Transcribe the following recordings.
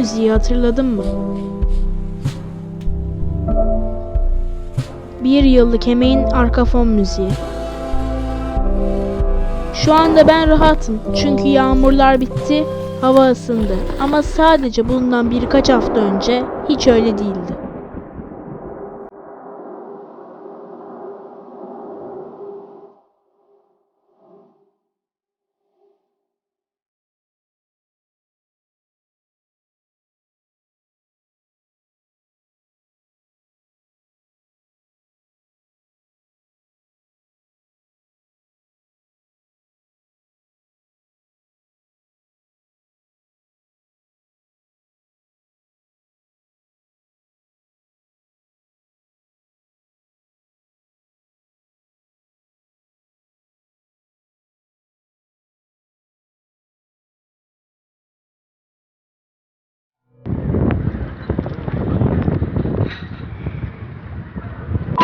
müziği hatırladın mı? Bir yıllık emeğin arka fon müziği. Şu anda ben rahatım çünkü yağmurlar bitti, hava ısındı. Ama sadece bundan birkaç hafta önce hiç öyle değildi.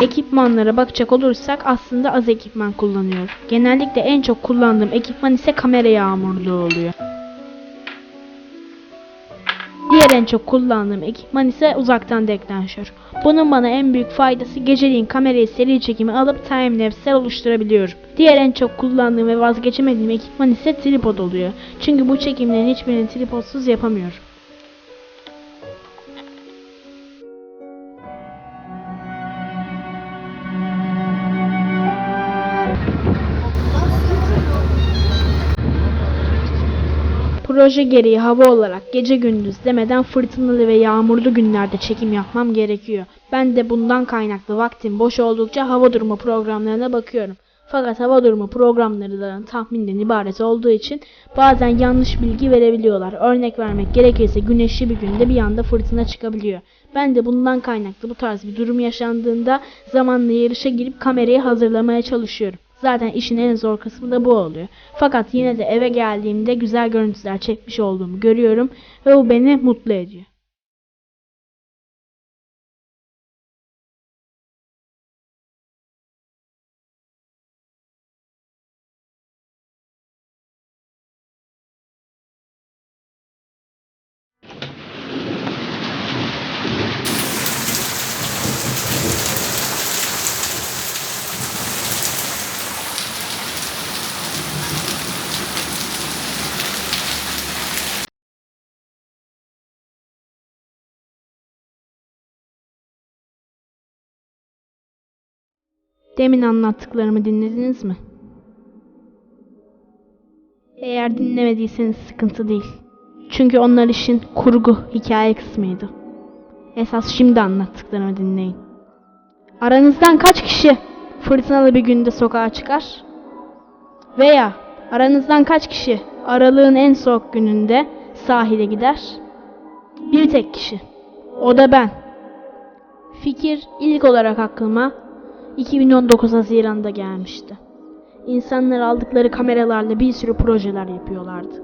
Ekipmanlara bakacak olursak aslında az ekipman kullanıyorum. Genellikle en çok kullandığım ekipman ise kamera yağmurluğu oluyor. Diğer en çok kullandığım ekipman ise uzaktan deklanşör. Bunun bana en büyük faydası geceliğin kamerayı seri çekimi alıp timelapse oluşturabiliyorum. Diğer en çok kullandığım ve vazgeçemediğim ekipman ise tripod oluyor. Çünkü bu çekimlerin hiçbirini tripodsuz yapamıyorum. Proje gereği hava olarak gece gündüz demeden fırtınalı ve yağmurlu günlerde çekim yapmam gerekiyor. Ben de bundan kaynaklı vaktim boş oldukça hava durumu programlarına bakıyorum. Fakat hava durumu programları tahminden ibaret olduğu için bazen yanlış bilgi verebiliyorlar. Örnek vermek gerekirse güneşli bir günde bir anda fırtına çıkabiliyor. Ben de bundan kaynaklı bu tarz bir durum yaşandığında zamanla yarışa girip kamerayı hazırlamaya çalışıyorum. Zaten işin en zor kısmı da bu oluyor. Fakat yine de eve geldiğimde güzel görüntüler çekmiş olduğumu görüyorum ve bu beni mutlu ediyor. Demin anlattıklarımı dinlediniz mi? Eğer dinlemediyseniz sıkıntı değil. Çünkü onlar işin kurgu, hikaye kısmıydı. Esas şimdi anlattıklarımı dinleyin. Aranızdan kaç kişi fırtınalı bir günde sokağa çıkar? Veya aranızdan kaç kişi aralığın en soğuk gününde sahile gider? Bir tek kişi. O da ben. Fikir ilk olarak aklıma 2019 Haziran'da gelmişti. İnsanlar aldıkları kameralarla bir sürü projeler yapıyorlardı.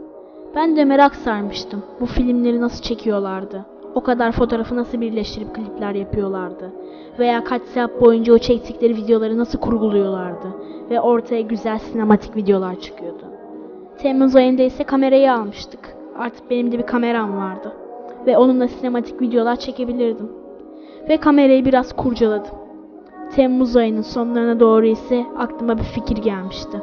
Ben de merak sarmıştım. Bu filmleri nasıl çekiyorlardı? O kadar fotoğrafı nasıl birleştirip klipler yapıyorlardı? Veya kaç saat boyunca o çektikleri videoları nasıl kurguluyorlardı? Ve ortaya güzel sinematik videolar çıkıyordu. Temmuz ayında ise kamerayı almıştık. Artık benim de bir kameram vardı. Ve onunla sinematik videolar çekebilirdim. Ve kamerayı biraz kurcaladım. Temmuz ayının sonlarına doğru ise aklıma bir fikir gelmişti.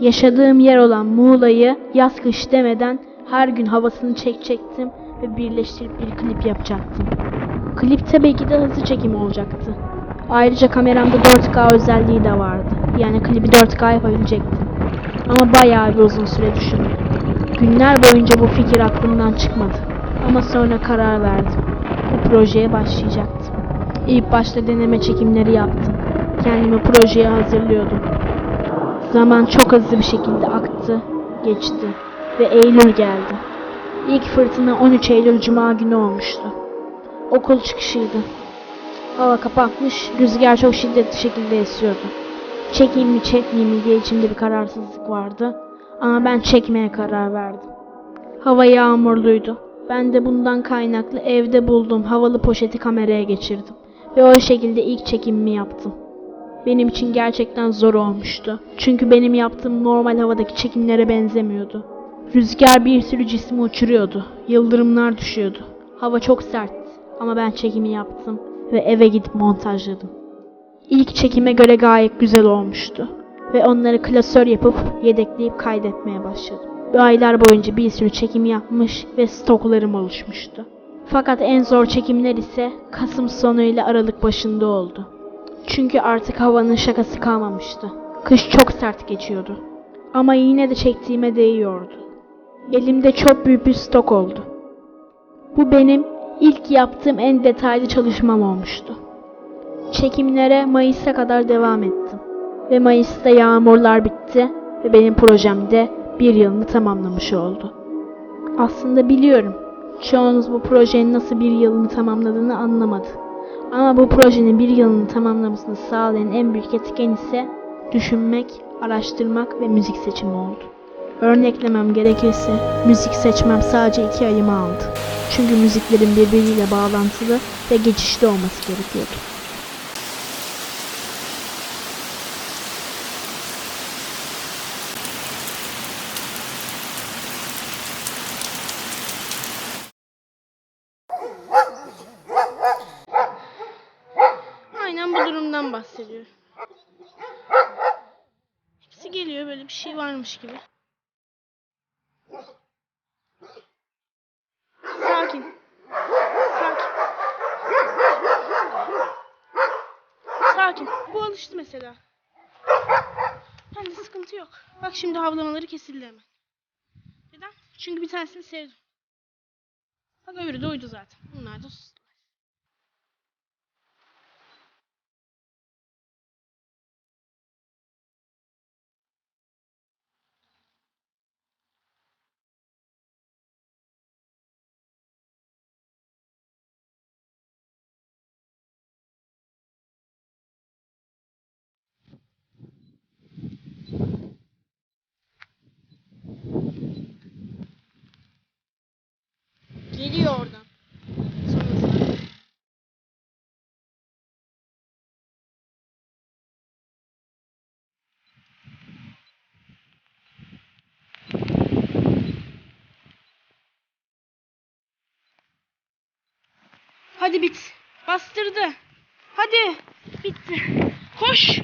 Yaşadığım yer olan Muğla'yı yaz kış demeden her gün havasını çekecektim ve birleştirip bir klip yapacaktım. Klip tabii ki de hızlı çekim olacaktı. Ayrıca kameramda 4K özelliği de vardı. Yani klibi 4K yapabilecektim. Ama bayağı bir uzun süre düşündüm. Günler boyunca bu fikir aklımdan çıkmadı. Ama sonra karar verdim. Bu projeye başlayacaktım. İlk başta deneme çekimleri yaptım. Kendimi projeye hazırlıyordum. Zaman çok hızlı bir şekilde aktı, geçti ve Eylül geldi. İlk fırtına 13 Eylül Cuma günü olmuştu. Okul çıkışıydı. Hava kapatmış, rüzgar çok şiddetli şekilde esiyordu. Çekeyim mi çekmeyeyim mi diye içimde bir kararsızlık vardı. Ama ben çekmeye karar verdim. Hava yağmurluydu. Ben de bundan kaynaklı evde bulduğum havalı poşeti kameraya geçirdim. Ve o şekilde ilk çekimimi yaptım. Benim için gerçekten zor olmuştu. Çünkü benim yaptığım normal havadaki çekimlere benzemiyordu. Rüzgar bir sürü cismi uçuruyordu. Yıldırımlar düşüyordu. Hava çok sertti ama ben çekimi yaptım ve eve gidip montajladım. İlk çekime göre gayet güzel olmuştu ve onları klasör yapıp yedekleyip kaydetmeye başladım. Ve aylar boyunca bir sürü çekim yapmış ve stoklarım oluşmuştu. Fakat en zor çekimler ise Kasım sonu ile Aralık başında oldu. Çünkü artık havanın şakası kalmamıştı. Kış çok sert geçiyordu. Ama yine de çektiğime değiyordu. Elimde çok büyük bir stok oldu. Bu benim ilk yaptığım en detaylı çalışmam olmuştu. Çekimlere Mayıs'a kadar devam ettim. Ve Mayıs'ta yağmurlar bitti ve benim projem de bir yılını tamamlamış oldu. Aslında biliyorum, çoğunuz bu projenin nasıl bir yılını tamamladığını anlamadı. Ama bu projenin bir yılını tamamlamasını sağlayan en büyük etken ise düşünmek, araştırmak ve müzik seçimi oldu. Örneklemem gerekirse müzik seçmem sadece iki ayımı aldı. Çünkü müziklerin birbiriyle bağlantılı ve geçişli olması gerekiyordu. Aynen bu durumdan bahsediyor. Hepsi geliyor böyle bir şey varmış gibi. Sakin. Sakin. Sakin. Bu alıştı mesela. Bende sıkıntı yok. Bak şimdi havlamaları kesildi hemen. Neden? Çünkü bir tanesini sevdim. Bak öbürü de uydu zaten. Bunlar da Hadi bit. Bastırdı. Hadi. Bitti. Koş.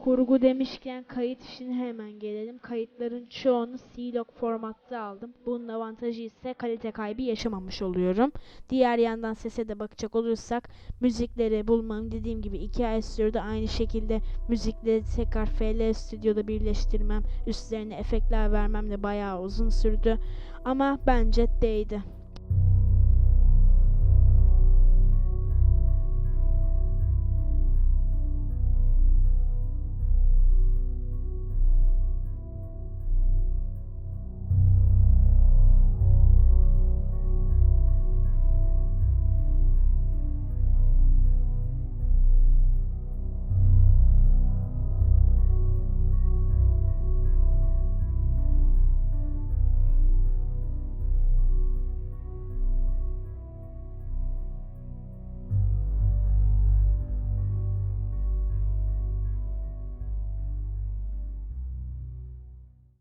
Kurgu demişken kayıt işine hemen gelelim. Kayıtların çoğunu C-Log formatta aldım. Bunun avantajı ise kalite kaybı yaşamamış oluyorum. Diğer yandan sese de bakacak olursak müzikleri bulmam dediğim gibi 2 ay sürdü. Aynı şekilde müzikleri tekrar FL Studio'da birleştirmem, üstlerine efektler vermem de bayağı uzun sürdü. Ama bence değdi.